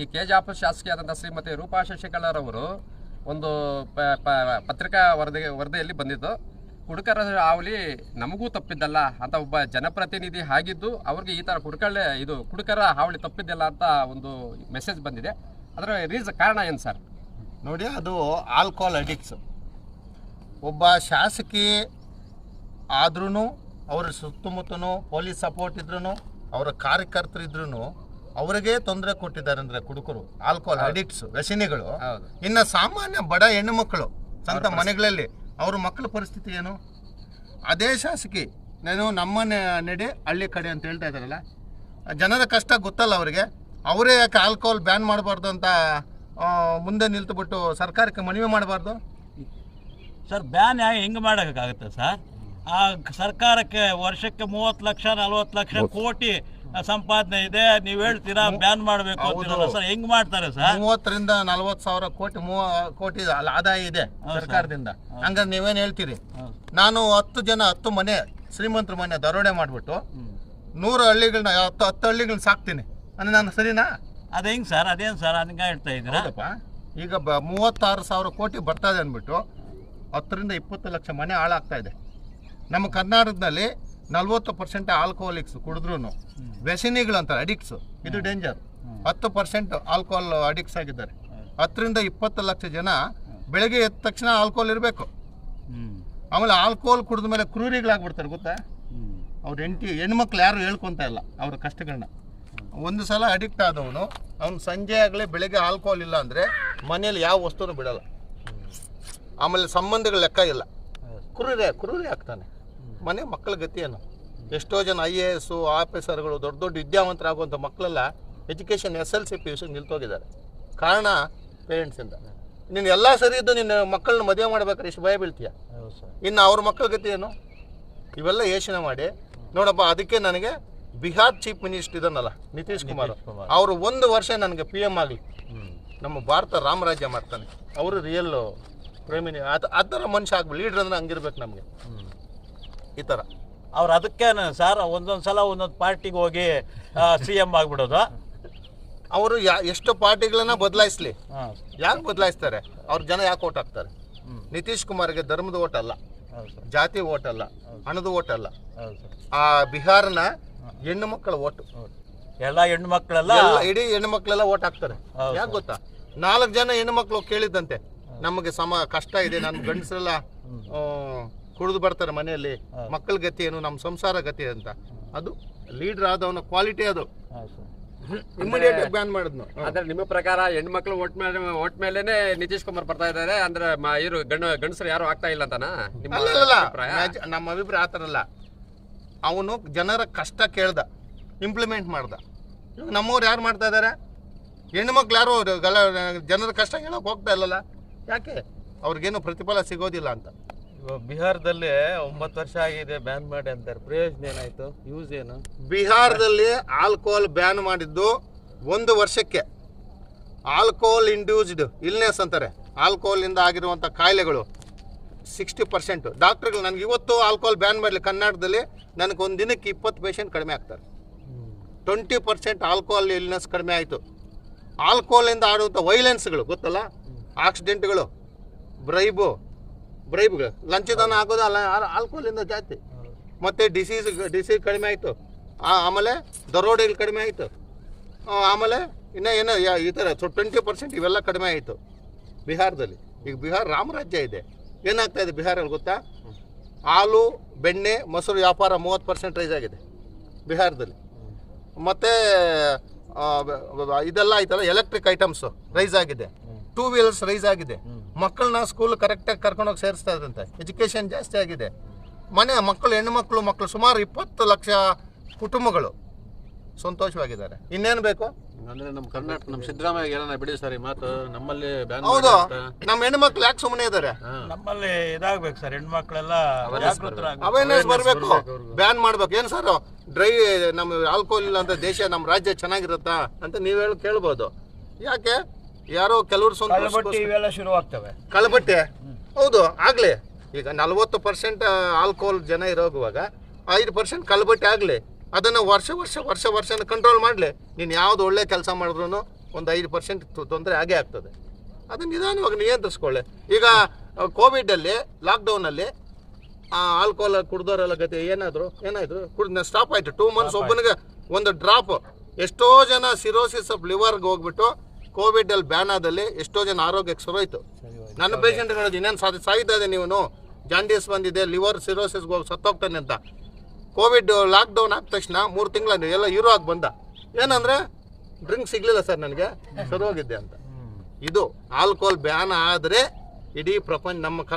ಈ ಕೆಜಾಪುರ ಶಾಸಕಿಯಾದಂಥ ಶ್ರೀಮತಿ ರೂಪಾ ಶಶಿಕಲಾರವರು ಒಂದು ಪತ್ರಿಕಾ ವರದಿ ವರದಿಯಲ್ಲಿ ಬಂದಿದ್ದು ಕುಡುಕರ ಹಾವಳಿ ನಮಗೂ ತಪ್ಪಿದ್ದಲ್ಲ ಅಂತ ಒಬ್ಬ ಜನಪ್ರತಿನಿಧಿ ಆಗಿದ್ದು, ಅವ್ರಿಗೆ ಈ ಥರ ಕುಡುಕಳ್ಳೆ ಇದು ಕುಡುಕರ ಹಾವಳಿ ತಪ್ಪಿದ್ದಲ್ಲ ಅಂತ ಒಂದು ಮೆಸೇಜ್ ಬಂದಿದೆ. ಅದರ ರೀಸ್ ಕಾರಣ ಏನು ಸರ್? ನೋಡಿ, ಅದು ಆಲ್ಕೋಹಾಲ್ ಅಡಿಕ್ಟ್ಸ್ ಒಬ್ಬ ಶಾಸಕಿ ಆದ್ರೂ ಅವ್ರ ಸುತ್ತಮುತ್ತನೂ ಪೊಲೀಸ್ ಸಪೋರ್ಟ್ ಇದ್ರೂ ಅವರ ಕಾರ್ಯಕರ್ತರು ಇದ್ರೂ ಅವರಿಗೆ ತೊಂದರೆ ಕೊಟ್ಟಿದ್ದಾರೆ ಅಂದ್ರೆ ಕುಡುಕರು ಆಲ್ಕೋಹಾಲ್ ಅಡಿಕ್ಟ್ಸ್ ವ್ಯಸನಿಗಳು. ಇನ್ನ ಸಾಮಾನ್ಯ ಬಡ ಹೆಣ್ಣು ಮಕ್ಕಳು ಸ್ವಂತ ಮನೆಗಳಲ್ಲಿ ಅವ್ರ ಮಕ್ಕಳ ಪರಿಸ್ಥಿತಿ ಏನು? ಅದೇ ಶಾಸಕಿ ನಾನು ನಮ್ಮ ನೆಡೆ ಹಳ್ಳಿ ಕಡೆ ಅಂತ ಹೇಳ್ತಾ ಇದ್ದಾರಲ್ಲ ಜನರ ಕಷ್ಟ ಗೊತ್ತಲ್ಲ ಅವರಿಗೆ. ಅವರೇ ಯಾಕೆ ಆಲ್ಕೋಹಾಲ್ ಬ್ಯಾನ್ ಮಾಡಬಾರ್ದು ಅಂತ ಮುಂದೆ ನಿಲ್ತುಬಿಟ್ಟು ಸರ್ಕಾರಕ್ಕೆ ಮನವಿ ಮಾಡಬಾರ್ದು? ಸರ್ ಬ್ಯಾನ್ ಹೆಂಗೆ ಮಾಡೋಕ್ಕಾಗುತ್ತೆ ಸರ್? ಆ ಸರ್ಕಾರಕ್ಕೆ ವರ್ಷಕ್ಕೆ ಮೂವತ್ತು ಲಕ್ಷ ನಲ್ವತ್ತು ಲಕ್ಷ ಕೋಟಿ ಸಂಪಾದನೆ ಇದೆ ನೀವು ಹೇಳ್ತೀರಾ ಬ್ಯಾನ್ ಮಾಡಬೇಕು ಅಂತೀರಲ್ಲ ಸರ್ ಹೆಂಗ್ ಮಾಡ್ತಾರೆ ಸರ್? ಮೂವತ್ತರಿಂದ ನಲ್ವತ್ ಸಾವಿರ ಕೋಟಿ ಮೂವ ಕೋಟಿ ಆದಾಯ ಇದೆ ಸರ್ಕಾರದಿಂದ. ಹಂಗಾರೆ ನೀವೇನ್ ಹೇಳ್ತೀರಿ? ನಾನು ಹತ್ತು ಜನ ಹತ್ತು ಮನೆ ಶ್ರೀಮಂತರ ಮನೆ ದರೋಡೆ ಮಾಡಿಬಿಟ್ಟು. ನೂರು ಹಳ್ಳಿಗಳನ್ನ ಹತ್ತು ಹತ್ತು ಹಳ್ಳಿಗಳನ್ನ ಸಾಕ್ತೀನಿ. ಅಂದ್ರೆ ನಾನು ಸರಿನಾ? ಅದ ಹೆಂಗ್ ಸರ್? ಅದೇನ್ ಸರ್? ಹಂಗ ಹೇಳ್ತಾ ಹೌದಪ್ಪ. ಈಗ ಬ ಮೂವತ್ತಾರು ಸಾವಿರ ಕೋಟಿ ಬರ್ತಾ ಇದೆ ಅಂದ್ಬಿಟ್ಟು ಹತ್ತರಿಂದ ಇಪ್ಪತ್ತು ಲಕ್ಷ ಮನೆ ಹಾಳಾಗ್ತಾ ಇದೆ. ನಮ್ಮ ಕರ್ನಾಟಕದಲ್ಲಿ ನಲ್ವತ್ತು ಪರ್ಸೆಂಟ್ ಆಲ್ಕೋಹಾಲಿಕ್ಸ್ ಕುಡಿದ್ರು ವ್ಯಸನಿಗಳು ಅಂತಾರೆ ಅಡಿಕ್ಟ್ಸ್ ಇದು ಡೇಂಜರ್ ಹತ್ತು ಪರ್ಸೆಂಟ್ ಆಲ್ಕೋಹಾಲ್ ಅಡಿಕ್ಟ್ಸ್ ಆಗಿದ್ದಾರೆ. ಹತ್ತರಿಂದ ಇಪ್ಪತ್ತು ಲಕ್ಷ ಜನ ಬೆಳಗ್ಗೆ ಎದ್ದ ತಕ್ಷಣ ಆಲ್ಕೋಹಾಲ್ ಇರಬೇಕು. ಆಮೇಲೆ ಆಲ್ಕೋಹಾಲ್ ಕುಡಿದ ಮೇಲೆ ಕ್ರೂರಿಗಳಾಗ್ಬಿಡ್ತಾರೆ ಗೊತ್ತಾ? ಅವ್ರ ಹೆಂಡತಿ ಹೆಣ್ಮಕ್ಳು ಯಾರು ಹೇಳ್ಕೊಂತ ಇಲ್ಲ ಅವ್ರ ಕಷ್ಟಗಳನ್ನ. ಒಂದು ಸಲ ಅಡಿಕ್ಟ್ ಆದವನು ಅವ್ನು ಸಂಜೆ ಆಗಲೇ ಬೆಳಗ್ಗೆ ಆಲ್ಕೋಹಾಲ್ ಇಲ್ಲ ಅಂದರೆ ಮನೇಲಿ ಯಾವ ವಸ್ತುನೂ ಬಿಡಲ್ಲ. ಆಮೇಲೆ ಸಂಬಂಧಗಳ ಲೆಕ್ಕ ಇಲ್ಲ. ಕ್ರೂರಿ ಕ್ರೂರಿ ಆಗ್ತಾನೆ. ಮನೆ ಮಕ್ಕಳ ಗತಿ ಏನು? ಎಷ್ಟೋ ಜನ ಐ ಎ ಎಸ್ಸು ಆಫೀಸರ್ಗಳು ದೊಡ್ಡ ದೊಡ್ಡ ವಿದ್ಯಾವಂತರಾಗುವಂಥ ಮಕ್ಕಳೆಲ್ಲ education S L C P U C ನಿಲ್ತೋಗಿದ್ದಾರೆ. ಕಾರಣ ಪೇರೆಂಟ್ಸಿಂದ ನೀನು ಎಲ್ಲ ಸರಿ ಇದ್ದು ನಿನ್ನ ಮಕ್ಕಳನ್ನ ಮದುವೆ ಮಾಡ್ಬೇಕಾದ್ರೆ ಇಷ್ಟು ಭಯ ಬೀಳ್ತೀಯ? ಇನ್ನು ಅವ್ರ ಮಕ್ಕಳ ಗತಿ ಏನು? ಇವೆಲ್ಲ ಯೋಚನೆ ಮಾಡಿ. ನೋಡಪ್ಪ ಅದಕ್ಕೆ ನನಗೆ ಬಿಹಾರ್ ಚೀಫ್ ಮಿನಿಸ್ಟರ್ ಇದನ್ನಲ್ಲ ನಿತೀಶ್ ಕುಮಾರ್. ಅವರು ಒಂದು ವರ್ಷ ನನಗೆ ಪಿ ಎಂ ಆಗಲಿ. ನಮ್ಮ ಭಾರತ ರಾಮರಾಜ್ಯ ಮಾಡ್ತಾನೆ. ಅವರು ರಿಯಲ್ ಪ್ರೈಮ್ ಮಿನಿ ಆ ಥರ ಮನುಷ್ಯ ಆಗ್ಬೇಕು ಲೀಡ್ರ್ ಅಂದ್ರೆ ಹಂಗಿರ್ಬೇಕು ನಮಗೆ. ಈ ಥರ ಅವ್ರು ಅದಕ್ಕೆ ಸರ್ ಒಂದೊಂದು ಸಲ ಒಂದೊಂದು ಪಾರ್ಟಿಗೆ ಹೋಗಿ ಸಿ ಎಂ ಆಗ್ಬಿಡೋದು. ಅವರು ಯಾ ಎಷ್ಟು ಪಾರ್ಟಿಗಳನ್ನ ಬದಲಾಯಿಸ್ಲಿ? ಯಾಕೆ ಬದಲಾಯಿಸ್ತಾರೆ? ಅವ್ರ ಜನ ಯಾಕೆ ಓಟ್ ಹಾಕ್ತಾರೆ? ನಿತೀಶ್ ಕುಮಾರ್ಗೆ ಧರ್ಮದ ಓಟ್ ಅಲ್ಲ. ಜಾತಿ ಓಟ್ ಅಲ್ಲ. ಹಣದ ಓಟ್ ಅಲ್ಲ. ಆ ಬಿಹಾರನ ಹೆಣ್ಣು ಮಕ್ಕಳ ಓಟು. ಎಲ್ಲ ಹೆಣ್ಣು ಮಕ್ಕಳೆಲ್ಲ ಇಡೀ ಹೆಣ್ಣು ಮಕ್ಕಳೆಲ್ಲ ಓಟ್ ಹಾಕ್ತಾರೆ. ಯಾಕೆ ಗೊತ್ತಾ? ನಾಲ್ಕು ಜನ ಹೆಣ್ಣು ಮಕ್ಕಳು ಕೇಳಿದ್ದಂತೆ. ನಮಗೆ ಸಮ ಕಷ್ಟ ಇದೆ. ನನ್ನ ಗಂಡಸರೆಲ್ಲ ಕುಡಿದು ಬರ್ತಾರೆ ಮನೆಯಲ್ಲಿ. ಮಕ್ಕಳ ಗತಿ ಏನು ನಮ್ಮ ಸಂಸಾರ ಗತಿ ಅಂತ. ಅದು ಲೀಡರ್ ಆದವನ ಕ್ವಾಲಿಟಿ ಅದು. ಇಮಿಡಿಯೇಟ್ ಬ್ಯಾನ್ ಮಾಡಿದ್ನು. ಅಂದ್ರೆ ನಿಮ್ಮ ಪ್ರಕಾರ ಹೆಣ್ಮಕ್ಳು ಓಟ್ ಮೇಲೆ ಓಟ್ ಮೇಲೆನೆ ನಿತೀಶ್ ಕುಮಾರ್ ಬರ್ತಾ ಇದ್ದಾರೆ. ಅಂದ್ರೆ ಇವರು ಗಂಡ ಗಂಡಸರು ಯಾರು ಆಗ್ತಾ ಇಲ್ಲ ಅಂತನಾ? ನಿಮ್ಮ ಅಭಿಪ್ರಾಯ? ನಮ್ಮ ಅಭಿಪ್ರಾಯ ಆ ಥರ ಅಲ್ಲ. ಅವನು ಜನರ ಕಷ್ಟ ಕೇಳ್ದ ಇಂಪ್ಲಿಮೆಂಟ್ ಮಾಡ್ದ. ಇವಾಗ ನಮ್ಮವ್ರು ಯಾರು ಮಾಡ್ತಾ ಇದ್ದಾರೆ? ಹೆಣ್ಮಕ್ಳು ಯಾರು ಜನರ ಕಷ್ಟ ಹೇಳೋಕೆ ಹೋಗ್ತಾ ಇಲ್ಲಲ್ಲ. ಯಾಕೆ? ಅವ್ರಿಗೇನು ಪ್ರತಿಫಲ ಸಿಗೋದಿಲ್ಲ ಅಂತ. ಬಿಹಾರದಲ್ಲಿ ಒಂಬತ್ತು ವರ್ಷ ಆಗಿದೆ ಬ್ಯಾನ್ ಮಾಡಿ ಅಂತಾರೆ. ಪ್ರಯೋಜನ ಏನಾಯ್ತು? ಯೂಸ್ ಏನು? ಬಿಹಾರದಲ್ಲಿ ಆಲ್ಕೋಹಾಲ್ ಬ್ಯಾನ್ ಮಾಡಿದ್ದು ಒಂದು ವರ್ಷಕ್ಕೆ. ಆಲ್ಕೋಹಾಲ್ ಇಂಡ್ಯೂಸ್ಡ್ ಇಲ್ನೆಸ್ ಅಂತಾರೆ. ಆಲ್ಕೋಹಾಲಿಂದ ಆಗಿರುವಂಥ ಕಾಯಿಲೆಗಳು ಸಿಕ್ಸ್ಟಿ ಪರ್ಸೆಂಟ್ ಡಾಕ್ಟ್ರುಗಳು ನನಗೆ ಇವತ್ತು ಆಲ್ಕೋಹಾಲ್ ಬ್ಯಾನ್ ಮಾಡಲಿ. ಕರ್ನಾಟಕದಲ್ಲಿ ನನಗೆ ಒಂದು ದಿನಕ್ಕೆ ಇಪ್ಪತ್ತು ಪೇಷೆಂಟ್ ಕಡಿಮೆ ಆಗ್ತಾರೆ. ಟ್ವೆಂಟಿ ಪರ್ಸೆಂಟ್ ಆಲ್ಕೋಹಾಲ್ ಇಲ್ನೆಸ್ ಕಡಿಮೆ ಆಯಿತು. ಆಲ್ಕೋಹಾಲಿಂದ ಆಡುವಂಥ ವೈಲೆನ್ಸ್ಗಳು ಗೊತ್ತಲ್ಲ? ಆಕ್ಸಿಡೆಂಟ್ಗಳು ಬ್ರೈಬು ಬ್ರೈಬ್ಗಳು ಲಂಚದಾನ ಆಗೋದು ಅಲ್ಲ ಆಲ್ಕೋಲಿಂದ ಜಾಸ್ತಿ. ಮತ್ತು ಡಿಸೀಸ್ ಡಿಸೀಸ್ ಕಡಿಮೆ ಆಯಿತು. ಆಮೇಲೆ ದರೋಡೆಗಳು ಕಡಿಮೆ ಆಯಿತು. ಆಮೇಲೆ ಇನ್ನೂ ಏನೋ ಈ ಥರ ಟ್ವೆಂಟಿ ಪರ್ಸೆಂಟ್ ಇವೆಲ್ಲ ಕಡಿಮೆ ಆಯಿತು. ಬಿಹಾರದಲ್ಲಿ. ಈಗ ಬಿಹಾರ ರಾಮರಾಜ್ಯ ಇದೆ. ಏನಾಗ್ತಾ ಇದೆ ಬಿಹಾರಲ್ಲಿ ಗೊತ್ತಾ? ಹಾಲು ಬೆಣ್ಣೆ ಮೊಸರು ವ್ಯಾಪಾರ ಮೂವತ್ತು ಪರ್ಸೆಂಟ್ ರೈಸ್ ಆಗಿದೆ ಬಿಹಾರದಲ್ಲಿ. ಮತ್ತು ಇದೆಲ್ಲ ಆಯ್ತಲ್ಲ ಎಲೆಕ್ಟ್ರಿಕ್ ಐಟಮ್ಸು ರೈಸ್ ಆಗಿದೆ. ಟೂ ವೀಲರ್ಸ್ ರೈಸ್ ಆಗಿದೆ. ಮಕ್ಕಳನ್ನ ಸ್ಕೂಲ್ ಕರೆಕ್ಟಾಗಿ ಕರ್ಕೊಂಡೋಗಿ ಸೇರಿಸ್ತಾ ಇದ್ರಂತೆ. ಎಜುಕೇಷನ್ ಜಾಸ್ತಿ ಆಗಿದೆ. ಮನೆ ಮಕ್ಕಳು ಹೆಣ್ಣು ಮಕ್ಕಳು ಮಕ್ಕಳು ಸುಮಾರು ಇಪ್ಪತ್ತು ಲಕ್ಷ ಕುಟುಂಬಗಳು ಸಂತೋಷವಾಗಿದ್ದಾರೆ. ಇನ್ನೇನು ಬೇಕು? ಅಂದ್ರೆ ನಮ್ಮ ಕರ್ನಾಟಕ ನಮ್ಮ ಸಿದ್ದರಾಮಯ್ಯ ಏನಾರ ಬಿಡಿ ಸರ್ ಈ ಮಾತು. ನಮ್ಮಲ್ಲಿ ಬ್ಯಾನ್ ಹೌದು. ನಮ್ಮ ಹೆಣ್ಣು ಮಕ್ಕಳು ಯಾಕೆ ಸುಮ್ಮನೆ ಇದ್ದಾರೆ ನಮ್ಮಲ್ಲಿ ಇದಾಗ್ಬೇಕು ಸರ್. ಹೆಣ್ಮಕ್ಳೆಲ್ಲ ಜಾಗೃತರಾಗ್ಬೇಕು. ಅವೇರ್ನೆಸ್ ಬರಬೇಕು. ಬ್ಯಾನ್ ಮಾಡ್ಬೇಕು. ಏನು ಸರ್ ಡ್ರೈ ನಮ್ಮ ಆಲ್ಕೋಹಾಲ್ ಇಲ್ಲ ಅಂತ ದೇಶ ನಮ್ಮ ರಾಜ್ಯ ಚೆನ್ನಾಗಿರುತ್ತಾ ಅಂತ ನೀವು ಹೇಳಿ ಕೇಳ್ಬೋದು. ಯಾಕೆ? ಯಾರೋ ಕೆಲವರು ಕಳ್ಳಬಟ್ಟಿ ಸ್ವಂತ ಇವೆಲ್ಲ ಶುರು ಆಗ್ತವೆ ಕಳಬಟ್ಟೆ ಹೌದು ಆಗ್ಲಿ. ಈಗ ನಲವತ್ತು ಪರ್ಸೆಂಟ್ ಆಲ್ಕೋಹಾಲ್ ಜನ ಇರೋಗುವಾಗ ಐದು ಪರ್ಸೆಂಟ್ ಕಳಬಟ್ಟೆ ಆಗಲಿ. ಅದನ್ನು ವರ್ಷ ವರ್ಷ ವರ್ಷ ವರ್ಷ ಕಂಟ್ರೋಲ್ ಮಾಡಲಿ. ನೀನು ಯಾವ್ದು ಒಳ್ಳೆ ಕೆಲಸ ಮಾಡಿದ್ರು ಒಂದು ಐದು ಪರ್ಸೆಂಟ್ ತೊಂದರೆ ಆಗೇ ಆಗ್ತದೆ. ಅದನ್ನ ನಿಧಾನವಾಗಿ ನಿಯಂತ್ರಿಸ್ಕೊಳ್ಳಿ. ಈಗ ಕೋವಿಡಲ್ಲಿ ಲಾಕ್ಡೌನಲ್ಲಿ ಆಲ್ಕೋಹಾಲ್ ಕುಡ್ದೋರೆಲ್ಲ ಗತಿ ಏನಾದ್ರು ಏನಾಯ್ತು? ಕುಡ್ದ ಸ್ಟಾಪ್ ಆಯ್ತು. ಟೂ ಮಂತ್ಸ್ ಒಬ್ಬನಿಗೆ ಒಂದು ಡ್ರಾಪ್ ಎಷ್ಟೋ ಜನ ಸಿರೋಸಿಸ್ ಆಫ್ ಲಿವರ್ಗೆ ಹೋಗ್ಬಿಟ್ಟು ಕೋವಿಡ್ ಅಲ್ಲಿ ಬ್ಯಾನ್ ಆದಲ್ಲಿ ಎಷ್ಟೋ ಜನ ಆರೋಗ್ಯಕ್ಕೆ ಸರೋಯ್ತು. ನನ್ನ ಪೇಷಂಟ್ಗಳು ಇನ್ನೇನು ಸಾಧ್ಯ ಸಾಯ್ತಾ ಇದೆ ನೀವು ಜಾಂಡಿಸ್ ಬಂದಿದೆ ಲಿವರ್ ಸಿರೋಸಿಸ್ಗೆ ಹೋಗಿ ಸತ್ತೋಗ್ತಾನೆ ಅಂತ. ಕೋವಿಡ್ ಲಾಕ್ಡೌನ್ ಆದ ತಕ್ಷಣ ಮೂರು ತಿಂಗಳ ಎಲ್ಲ ಹೀರೋ ಆಗಿ ಬಂದ. ಏನಂದ್ರೆ ಡ್ರಿಂಕ್ ಸಿಗ್ಲಿಲ್ಲ ಸರ್ ನನಗೆ ಶುರು ಹೋಗಿದ್ದೆ ಅಂತ. ಇದು ಆಲ್ಕೋಹಾಲ್ ಬ್ಯಾನ್ ಆದರೆ ಇಡೀ ಪ್ರಪಂಚ ನಮ್ಮ